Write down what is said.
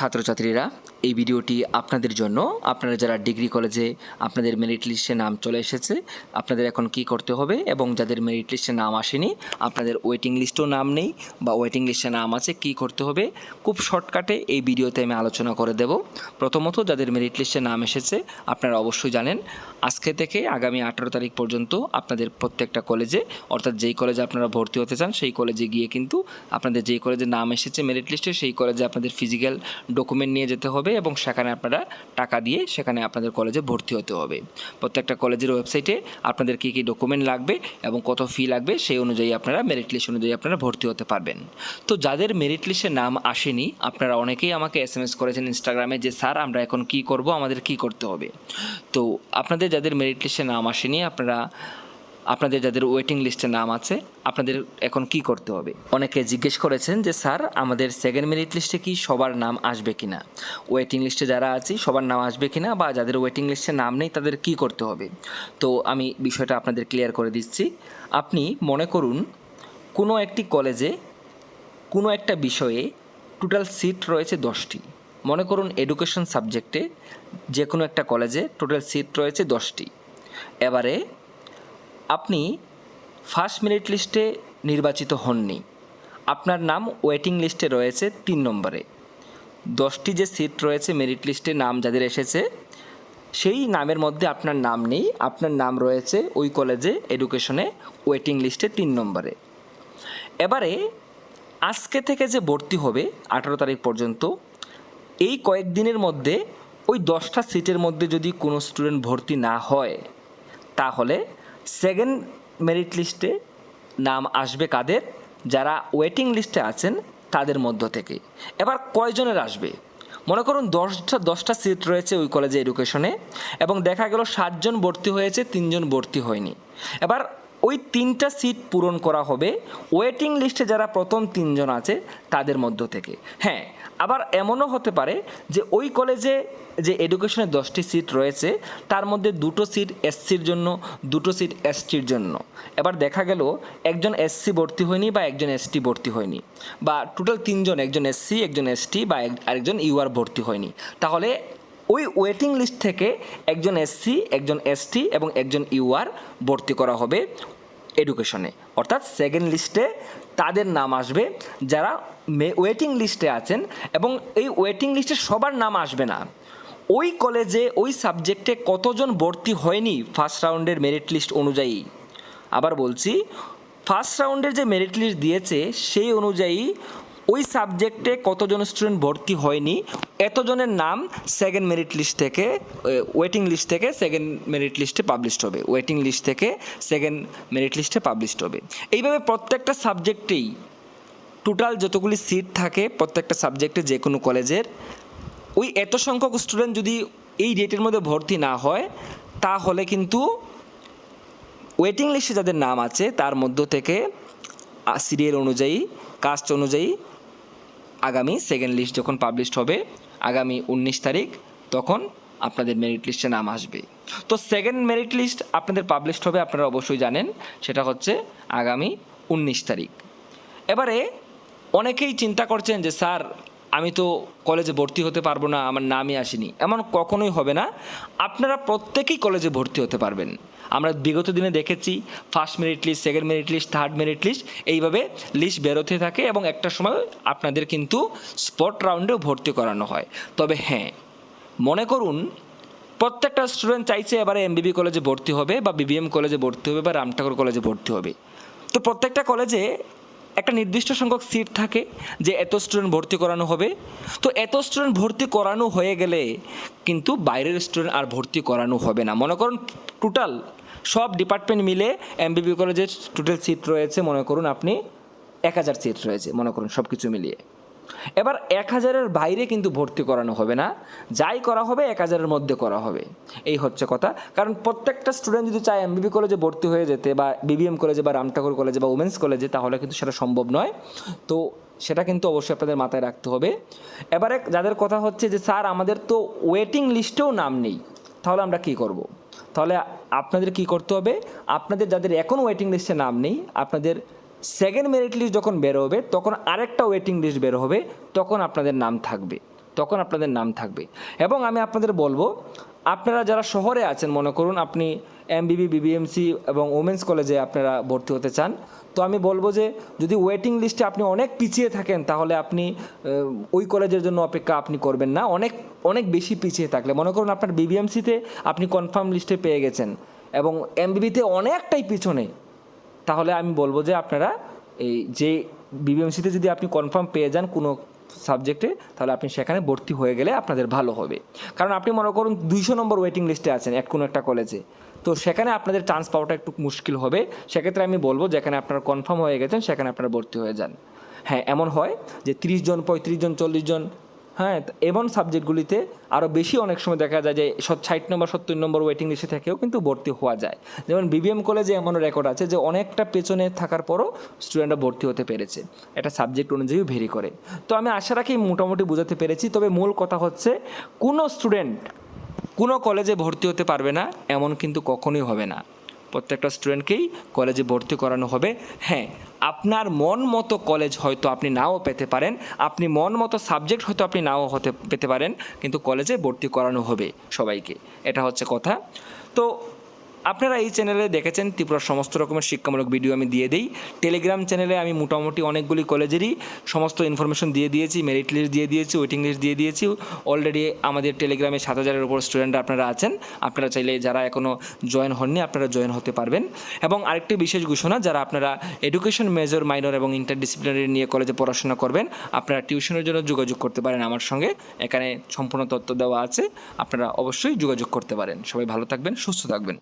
ছাত্রছাত্রীরা এই ভিডিওটি আপনাদের জন্য। আপনারা যারা ডিগ্রি কলেজে আপনাদের মেরিট লিস্টে নাম চলে এসেছে, আপনাদের এখন কি করতে হবে? এবং যাদের মেরিট লিস্টে নাম আসেনি, আপনাদের ওয়েটিং লিস্টেও নাম নেই বা ওয়েটিং লিস্টে নাম আছে, কি করতে হবে? খুব শর্টকাটে এই ভিডিওতে আমি আলোচনা করে দেব। প্রথমত, যাদের মেরিট লিস্টে নাম এসেছে, আপনারা অবশ্যই জানেন, আজকে থেকে আগামী আঠারো তারিখ পর্যন্ত আপনাদের প্রত্যেকটা কলেজে, অর্থাৎ যেই কলেজে আপনারা ভর্তি হতে চান, সেই কলেজে গিয়ে কিন্তু আপনাদের যেই কলেজে নাম এসেছে মেরিট লিস্টে সেই কলেজে আপনাদের ফিজিক্যাল ডকুমেন্ট নিয়ে যেতে হবে। এবং সেখানে আপনারা টাকা দিয়ে সেখানে আপনাদের কলেজে ভর্তি হতে হবে। প্রত্যেকটা কলেজের ওয়েবসাইটে আপনাদের কী কী ডকুমেন্ট লাগবে এবং কত ফি লাগবে সেই অনুযায়ী আপনারা মেরিট লিস্ট অনুযায়ী আপনারা ভর্তি হতে পারবেন। তো যাদের মেরিট লিস্টে নাম আসেনি, আপনারা অনেকেই আমাকে এস এম এস করেছেন ইনস্টাগ্রামে যে, স্যার, আমরা এখন কি করব? আমাদের কি করতে হবে? তো আপনাদের যাদের মেরিট লিস্টে নাম আসেনি, আপনারা আপনাদের যাদের ওয়েটিং লিস্টে নাম আছে, আপনাদের এখন কি করতে হবে? অনেকে জিজ্ঞেস করেছেন যে, স্যার, আমাদের সেকেন্ড মেরিট লিস্টে কি সবার নাম আসবে কি না ওয়েটিং লিস্টে যারা আছি, সবার নাম আসবে কি না বা যাদের ওয়েটিং লিস্টে নাম নেই, তাদের কি করতে হবে? তো আমি বিষয়টা আপনাদের ক্লিয়ার করে দিচ্ছি। আপনি মনে করুন, কোনো একটি কলেজে কোনো একটা বিষয়ে টোটাল সিট রয়েছে দশটি। মনে করুন এডুকেশন সাবজেক্টে যে কোনো একটা কলেজে টোটাল সিট রয়েছে দশটি। এবারে আপনি ফার্স্ট মেরিট লিস্টে নির্বাচিত হননি। আপনার নাম ওয়েটিং লিস্টে রয়েছে তিন নম্বরে। দশটি যে সিট রয়েছে মেরিট লিস্টে নাম যাদের এসেছে, সেই নামের মধ্যে আপনার নাম নেই। আপনার নাম রয়েছে ওই কলেজে এডুকেশনে ওয়েটিং লিস্টে তিন নম্বরে। এবারে আজকে থেকে যে ভর্তি হবে আঠারো তারিখ পর্যন্ত, এই কয়েকদিনের মধ্যে ওই দশটা সিটের মধ্যে যদি কোনো স্টুডেন্ট ভর্তি না হয়, তাহলে সেকেন্ড মেরিট লিস্টে নাম আসবে কাদের? যারা ওয়েটিং লিস্টে আছেন তাদের মধ্য থেকে। এবার কয়জনের আসবে? মনে করুন দশটা দশটা সিট রয়েছে ওই কলেজে এডুকেশনে এবং দেখা গেল সাতজন ভর্তি হয়েছে, তিনজন ভর্তি হয়নি। এবার ওই তিনটা সিট পূরণ করা হবে। ওয়েটিং লিস্টে যারা প্রথম তিনজন আছে, তাদের মধ্য থেকে। হ্যাঁ আবার এমনও হতে পারে যে ওই কলেজে যে এডুকেশনে দশটি সিট রয়েছে, তার মধ্যে দুটো সিট এসসির জন্য, দুটো সিট এসটির জন্য। এবার দেখা গেল, একজন এসসি ভর্তি হয়নি বা একজন এসটি ভর্তি হয়নি। বা টোটাল তিনজন, একজন এসসি একজন এসটি বা আরেকজন ইউআর ভর্তি হয়নি। তাহলে ওই ওয়েটিং লিস্ট থেকে একজন এসসি একজন এসটি এবং একজন ইউআর ভর্তি করা হবে এডুকেশনে অর্থাৎ সেকেন্ড লিস্টে তাদের নাম আসবে যারা ওয়েটিং লিস্টে আছেন এবং এই ওয়েটিং লিস্টে সবার নাম আসবে না। ওই কলেজে ওই সাবজেক্টে কতজন ভর্তি হয়নি ফার্স্ট রাউন্ডের মেরিট লিস্ট অনুযায়ী? আবার বলছি ফার্স্ট রাউন্ডের যে মেরিট লিস্ট দিয়েছে সেই অনুযায়ী ওই সাবজেক্টে কতজন স্টুডেন্ট ভর্তি হয়নি, এতজনের নাম সেকেন্ড মেরিট লিস্ট থেকে ওয়েটিং লিস্ট থেকে সেকেন্ড মেরিট লিস্টে পাবলিশড হবে। ওয়েটিং লিস্ট থেকে সেকেন্ড মেরিট লিস্টে পাবলিশড হবে। এইভাবে প্রত্যেকটা সাবজেক্টেই টোটাল যতগুলি সিট থাকে, প্রত্যেকটা সাবজেক্টে যে কোনো কলেজের ওই এত সংখ্যক স্টুডেন্ট যদি এই ডেটের মধ্যে ভর্তি না হয়, তাহলে কিন্তু ওয়েটিং লিস্টে যাদের নাম আছে, তার মধ্য থেকে সিরিয়াল অনুযায়ী কাস্ট অনুযায়ী আগামী সেকেন্ড লিস্ট যখন পাবলিশড হবে, আগামী উনিশ তারিখ, তখন আপনাদের মেরিট লিস্টে নাম আসবে। তো সেকেন্ড মেরিট লিস্ট আপনাদের পাবলিশড হবে, আপনারা অবশ্যই জানেন, সেটা হচ্ছে আগামী উনিশ তারিখ। এবারে অনেকেই চিন্তা করছেন যে, স্যার আমি তো কলেজে ভর্তি হতে পারব না, আমার নামই আসেনি। এমন কখনোই হবে না। আপনারা প্রত্যেকেই কলেজে ভর্তি হতে পারবেন। আমরা বিগত দিনে দেখেছি first merit list second merit list third merit list এইভাবে লিস্ট বেরোতে থাকে এবং একটা সময় আপনাদের কিন্তু স্পট রাউন্ডেও ভর্তি করানো হয়। তবে হ্যাঁ মনে করুন, প্রত্যেকটা স্টুডেন্ট চাইছে এবারে এমবিবি কলেজে ভর্তি হবে বা বিবিএম কলেজে ভর্তি হবে বা রামঠাকুর কলেজে ভর্তি হবে। তো প্রত্যেকটা কলেজে একটা নির্দিষ্ট সংখ্যক সিট থাকে যে এত স্টুডেন্ট ভর্তি করানো হবে। তো এত স্টুডেন্ট ভর্তি করানো হয়ে গেলে কিন্তু বাইরের স্টুডেন্ট আর ভর্তি করানো হবে না। মনে করুন টোটাল সব ডিপার্টমেন্ট মিলে এমবিবি কলেজের টোটাল সিট রয়েছে। মনে করুন, আপনি এক হাজার সিট রয়েছে। মনে করুন সব কিছু মিলিয়ে। এবার এক হাজারের বাইরে কিন্তু ভর্তি করানো হবে না। যাই করা হবে, এক হাজারের মধ্যে করা হবে। এই হচ্ছে কথা। কারণ প্রত্যেকটা স্টুডেন্ট যদি চায় এমবিবি কলেজে ভর্তি হয়ে যেতে বা বিবিএম কলেজে বা রামঠাকুর কলেজে বা উমেন্স কলেজে তাহলে কিন্তু সেটা সম্ভব নয়। তো সেটা কিন্তু অবশ্যই আপনাদের মাথায় রাখতে হবে। এবারে যাদের কথা হচ্ছে যে, স্যার, আমাদের তো ওয়েটিং লিস্টেও নাম নেই। তাহলে আমরা কি করব। তাহলে আপনাদের কি করতে হবে? আপনাদের যাদের এখন ওয়েটিং লিস্টে নাম নেই, আপনাদের সেকেন্ড মেরিট লিস্ট যখন বের হবে, তখন আরেকটা ওয়েটিং লিস্ট বের হবে, তখন আপনাদের নাম থাকবে। তখন আপনাদের নাম থাকবে। এবং আমি আপনাদের বলব, আপনারা যারা শহরে আছেন, মনে করুন আপনি এমবিবি বিবিএমসি এবং ওমেন্স কলেজে আপনারা ভর্তি হতে চান, তো আমি বলব যে, যদি ওয়েটিং লিস্টে আপনি অনেক পিছিয়ে থাকেন, তাহলে আপনি ওই কলেজের জন্য অপেক্ষা আপনি করবেন না। অনেক অনেক বেশি পিছিয়ে থাকলে। মনে করুন আপনার বিবিএমসিতে আপনি কনফার্ম লিস্টে পেয়ে গেছেন এবং এমবিবিতে অনেকটাই পিছনে। তাহলে আমি বলব যে আপনারা এই যে বিবিএমসিতে যদি আপনি কনফার্ম পেয়ে যান কোনো সাবজেক্টে তাহলে আপনি সেখানে ভর্তি হয়ে গেলে আপনাদের ভালো হবে। কারণ আপনি মনে করুন দুইশো নম্বর ওয়েটিং লিস্টে আছেন এক কোনো একটা কলেজে তো সেখানে আপনাদের চান্স পাওয়াটা একটু মুশকিল হবে। সেক্ষেত্রে আমি বলব যেখানে আপনারা কনফার্ম হয়ে গেছেন, সেখানে আপনারা ভর্তি হয়ে যান। হ্যাঁ এমন হয় যে তিরিশ জন, পঁয়ত্রিশ জন, চল্লিশ জন হ্যাঁ এমন সাবজেক্টগুলিতে আরও বেশি অনেক সময় দেখা যায় যে ষাট নম্বর, সত্তর নম্বর ওয়েটিং লিস্টে থেকেও কিন্তু ভর্তি হওয়া যায়। যেমন বিবিএম কলেজে এমন রেকর্ড আছে যে অনেকটা পেছনে থাকার পরও স্টুডেন্টরা ভর্তি হতে পেরেছে। এটা সাবজেক্ট অনুযায়ী ভেরি করে। তো আমি আশা রাখি মোটামুটি বোঝাতে পেরেছি। তবে মূল কথা হচ্ছে, কোনো স্টুডেন্ট কোনো কলেজে ভর্তি হতে পারবে না, এমন কিন্তু কখনোই হবে না। প্রত্যেকটা স্টুডেন্টকেই কলেজে ভর্তি করানো হবে। হ্যাঁ আপনার মন মতো কলেজ হয়তো আপনি নাও পেতে পারেন। আপনি মন মতো সাবজেক্ট হয়তো আপনি নাও হতে, পেতে পারেন। কিন্তু কলেজে ভর্তি করানো হবে সবাইকে। এটা হচ্ছে কথা। তো আপনারা এই চ্যানেলে দেখেছেন ত্রিপুরার সমস্ত রকমের শিক্ষামূলক ভিডিও আমি দিয়ে দিই। টেলিগ্রাম চ্যানেলে আমি মোটামুটি অনেকগুলি কলেজেরই সমস্ত ইনফরমেশন দিয়ে দিয়েছি মেরিট লিস্ট দিয়ে দিয়েছি ওয়েটিং লিস্ট দিয়ে দিয়েছি। অলরেডি আমাদের টেলিগ্রামে সাত হাজারের উপর স্টুডেন্ট আপনারা আছেন। আপনারা চাইলে যারা এখনও জয়েন হননি, আপনারা জয়েন হতে পারবেন। এবং আরেকটি বিশেষ ঘোষণা, যারা আপনারা এডুকেশন মেজর মাইনর এবং ইন্টারডিসিপ্লিনারি নিয়ে কলেজে পড়াশোনা করবেন, আপনারা টিউশনের জন্য যোগাযোগ করতে পারেন আমার সঙ্গে। এখানে সম্পূর্ণ তথ্য দেওয়া আছে, আপনারা অবশ্যই যোগাযোগ করতে পারেন। সবাই ভালো থাকবেন, সুস্থ থাকবেন।